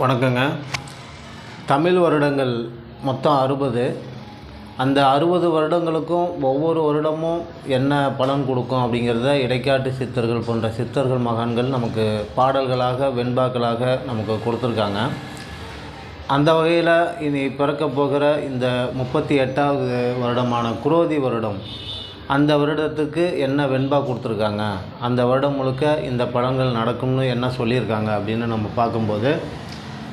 வணக்கங்க. தமிழ் வருடங்கள் மொத்தம் அறுபது. அந்த அறுபது வருடங்களுக்கும் ஒவ்வொரு வருடமும் என்ன பலன் கொடுக்கும் அப்படிங்கிறத இடைக்காட்டு சித்தர்கள் போன்ற சித்தர்கள் மகான்கள் நமக்கு பாடல்களாக வெண்பாக்களாக நமக்கு கொடுத்துருக்காங்க. அந்த வகையில் இனி பிறக்க போகிற இந்த முப்பத்தி எட்டாவது வருடமான குரோதி வருடம் அந்த வருடத்துக்கு என்ன வெண்பா கொடுத்துருக்காங்க? அந்த வருடம் முழுக்க இந்த பழங்கள் நடக்கும்னு என்ன சொல்லியிருக்காங்க அப்படின்னு நம்ம பார்க்கும்போது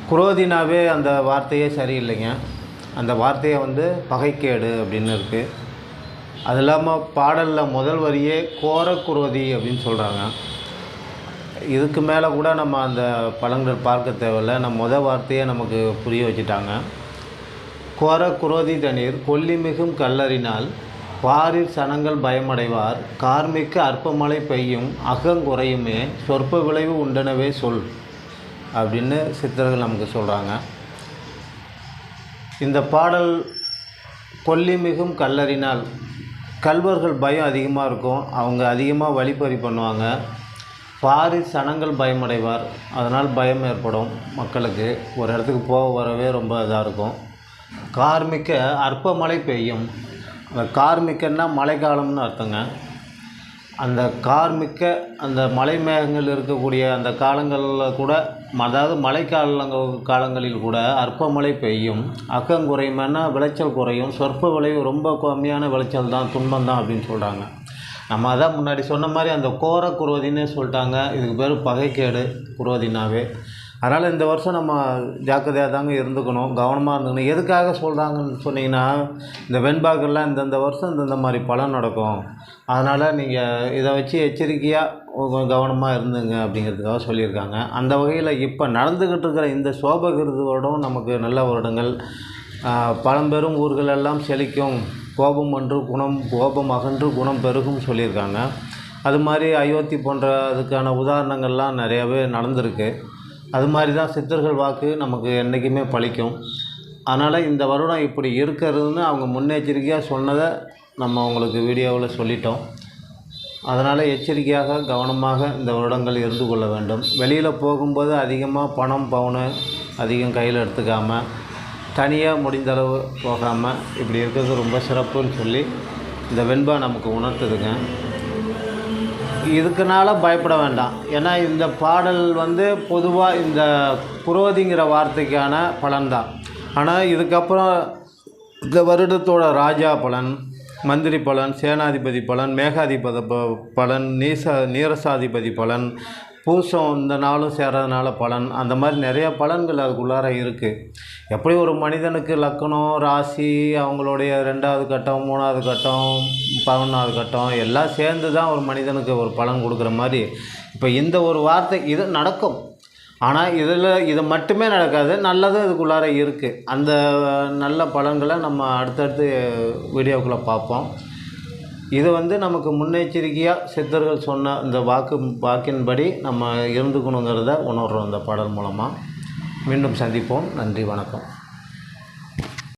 குரோதினாவே அந்த வார்த்தையே சரியில்லைங்க. அந்த வார்த்தையை வந்து பகைக்கேடு அப்படின்னு இருக்குது அது இல்லாமல் பாடலில் முதல் வரியே கோர குரோதி அப்படின்னு சொல்கிறாங்க இதுக்கு மேலே கூட நம்ம அந்த பலன்கள் பார்க்க தேவையில்ல. நம்ம முதல் வார்த்தையே நமக்கு புரிய வச்சுட்டாங்க. கோர குரோதி தண்ணீர் கொல்லி மிகும் கல்லறினால் பாரில் சனங்கள் பயமடைவார். கார்மிக்க அற்பமழை பெய்யும். அகங்குறையுமே. சொற்ப விளைவு உண்டனவே சொல். அப்படின்னு சித்தர்கள் நமக்கு சொல்கிறாங்க இந்த பாடல் கொல்லி மிகும் கல்லறினால் கல்வர்கள் பயம் அதிகமாக இருக்கும். அவங்க அதிகமாக வழிப்பறி பண்ணுவாங்க. பாரி சனங்கள் பயமடைவார். அதனால் பயம் ஏற்படும் மக்களுக்கு. ஒரு இடத்துக்கு போக வரவே ரொம்ப இதாக இருக்கும். கார்மிக்க அற்ப மழை பெய்யும். அந்த கார்மிக்கன்னா மழைக்காலம்னு அர்த்தங்க. அந்த கார்மிக்க அந்த மலை மேகங்கள் இருக்கக்கூடிய அந்த காலங்களில் கூட அதாவது மழைக்காலங்கள் காலங்களில் கூட அற்ப மழை பெய்யும். அக்கம் குறையுமென்னா விளைச்சல் குறையும். சொற்ப விளைவு ரொம்ப கம்மியான விளைச்சல் தான் துன்பம் தான் அப்படின்னு சொல்கிறாங்க நம்ம அதான் முன்னாடி சொன்ன மாதிரி அந்த கோர குருவதின்னே சொல்லிட்டாங்க. இதுக்கு பேர் பகைக்கேடு குரோதினாவே. அதனால் இந்த வருஷம் நம்ம ஜாக்கிரதையாக தாங்க இருந்துக்கணும் கவனமாக இருந்துக்கணும். எதுக்காக சொல்கிறாங்கன்னு சொன்னீங்கன்னா இந்த வெண்பாக்கெல்லாம் இந்தந்த வருஷம் இந்தந்த மாதிரி பலன் நடக்கும். அதனால் நீங்கள் இதை வச்சு எச்சரிக்கையாக கவனமாக இருந்துங்க அப்படிங்கிறதுக்காக சொல்லியிருக்காங்க. அந்த வகையில் இப்போ நடந்துக்கிட்டு இருக்கிற இந்த சோபகிருதோடும் வருடம் நமக்கு நல்ல வருடங்கள். பழம்பெரும் ஊர்கள் எல்லாம் செழிக்கும். கோபம் அன்று குணம் கோபம் அகன்று குணம் பெருகும் சொல்லியிருக்காங்க. அது மாதிரி அயோத்தி போன்ற அதுக்கான உதாரணங்கள்லாம் நிறையாவே நடந்திருக்கு. அது மாதிரி தான் சித்தர்கள் வாக்கு நமக்கு என்றைக்குமே பலிக்கும் அதனால் இந்த வருடம் இப்படி இருக்கிறதுன்னு அவங்க முன்னெச்சரிக்கையாக சொன்னதை நம்ம உங்களுக்கு வீடியோவில் சொல்லிட்டோம். அதனால் எச்சரிக்கையாக கவனமாக இந்த வருடங்கள் இருந்து கொள்ள வேண்டும். வெளியில் போகும்போது அதிகமாக பணம் பவுனு அதிகம் கையில் எடுத்துக்காமல் தனியாக முடிந்தளவு போகாமல் இப்படி இருக்கிறது ரொம்ப சிறப்புன்னு சொல்லி இந்த வெண்பா நமக்கு உணர்த்துதுங்க. இதுக்குனால பயப்பட வேண்டாம். ஏன்னா இந்த பாடல் வந்து பொதுவாக இந்த புரோதிங்கிற வார்த்தைக்கான பலன்தான். ஆனால் இதுக்கப்புறம் இந்த வருடத்தோட ராஜா பலன் மந்திரி பலன் சேனாதிபதி பலன் மேகாதிபதி ப- பலன் நீச நீரசாதிபதி பலன் பூசம் இந்த நாளும் சேர்றதுனால பலன் அந்த மாதிரி நிறைய பலன்கள் அதுக்குள்ளார இருக்குது எப்படி ஒரு மனிதனுக்கு லக்கணம் ராசி அவங்களுடைய ரெண்டாவது கட்டம் மூணாவது கட்டம் பதினொன்றாவது கட்டம் எல்லாம் சேர்ந்து தான் ஒரு மனிதனுக்கு ஒரு பலன் கொடுக்குற மாதிரி. இப்போ இந்த ஒரு வார்த்தை இது நடக்கும். ஆனால் இதில் இது மட்டுமே நடக்காது நல்லதும் இதுக்குள்ளார இருக்குது அந்த நல்ல பலன்களை நம்ம அடுத்தடுத்து வீடியோக்குள்ளே பார்ப்போம். இது வந்து நமக்கு முன்னெச்சரிக்கையாக சித்தர்கள் சொன்ன இந்த வாக்கு வாக்கின்படி நம்ம இருந்துக்கணுங்கிறத உணர்கிறோம் இந்த பாடல் மூலமாக மீண்டும் சந்திப்போம். நன்றி வணக்கம்.